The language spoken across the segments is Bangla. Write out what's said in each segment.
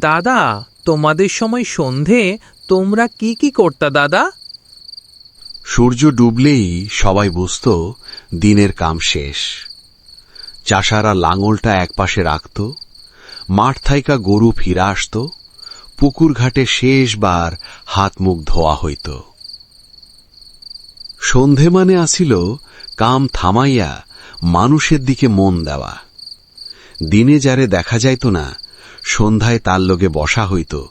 দাদা, তোমাদের সময় সন্ধে, তোমরা কি কি করতা দাদা? সূর্য ডুবলেই সবাই বুঝত দিনের কাম শেষ। চাষারা লাঙলটা একপাশে রাখত, মাঠ থাইকা গরু ফিরা আসত, পুকুর ঘাটে শেষবার হাত মুখ ধোয়া হইত। সন্ধে মানে আসিল কাম থামাইয়া মানুষের দিকে মন দেওয়া। দিনে যারে দেখা যাইত না সন্ধ্যায় তার লগে বসা হইত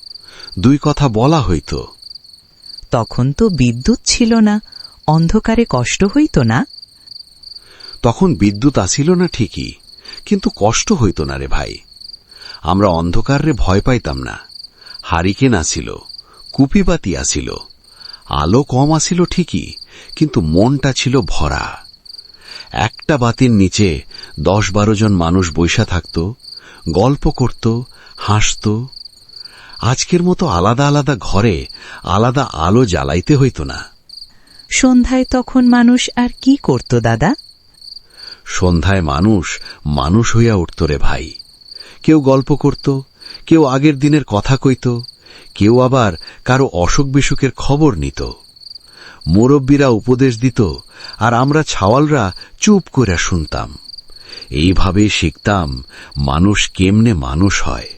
দুই কথা বলা হইত। তখন তো বিদ্যুৎ ছিল না অন্ধকারে কষ্ট হইত না? তখন বিদ্যুৎ আসিল না ঠিকই কিন্তু কষ্ট হইত না রে ভাই। আমরা অন্ধকারে ভয় পাইতাম না হারিকেন আসিল কুপিবাতি আসিল আলো কম আসিল ঠিকই কিন্তু মনটা ছিল ভরা। একটা বাতির নিচে দশ বারো জন মানুষ বৈশা থাকত গল্প করত হাসত। আজকের মতো আলাদা আলাদা ঘরে আলাদা আলো জ্বালাইতে হইত না। সন্ধ্যায় তখন মানুষ আর কি করত দাদা? সন্ধ্যায় মানুষ মানুষ হইয়া উঠত রে ভাই। কেউ গল্প করত কেউ আগের দিনের কথা কইত কেউ আবার কারও অসুখ বিসুখের খবর নিত। মুরব্বীরা উপদেশ দিত আর আমরা ছাওয়ালরা চুপ করে শুনতাম। এইভাবে শিখতাম মানুষ কেমনে মানুষ হয়।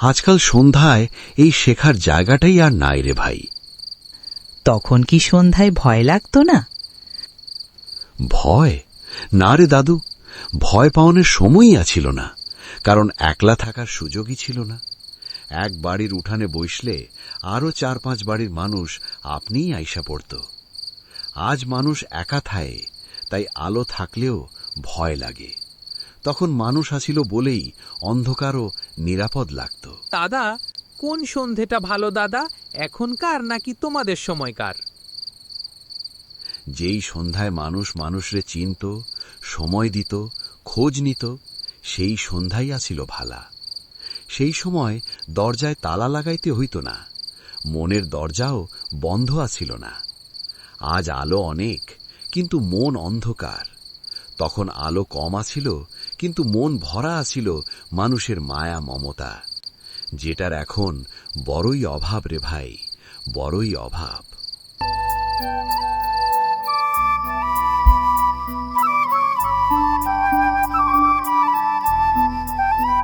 আজকাল সন্ধ্যায় এই শেখার জায়গাটাই আর নাই রে ভাই। তখন কি সন্ধ্যায় ভয় লাগত না? ভয়? না রে দাদু ভয় পাওয়ানোর সময়ই আছিল না কারণ একলা থাকার সুযোগই ছিল না। এক বাড়ির উঠানে বসলে আরও চার পাঁচ বাড়ির মানুষ আপনিই আইসা পড়ত। আজ মানুষ একা থায় তাই আলো থাকলেও ভয় লাগে। তখন মানুষ আসিল বলেই অন্ধকারও নিরাপদ লাগত। দাদা কোন সন্ধেটা ভালো দাদা? এখনকার নাকি তোমাদের সময়কার? যেই সন্ধ্যায় মানুষ মানুষরে চিনত সময় দিত খোঁজ নিত সেই সন্ধ্যাই আসিল ভালা। সেই সময় দরজায় তালা লাগাইতে হইত না মনের দরজাও বন্ধ আছিল না। আজ আলো অনেক কিন্তু মন অন্ধকার। তখন আলো কম আছিল, কিন্তু মন ভরা আছিল মানুষের মায়া, মমতা। যেটার এখন বড়ই অভাব রে ভাই, বড়ই অভাব।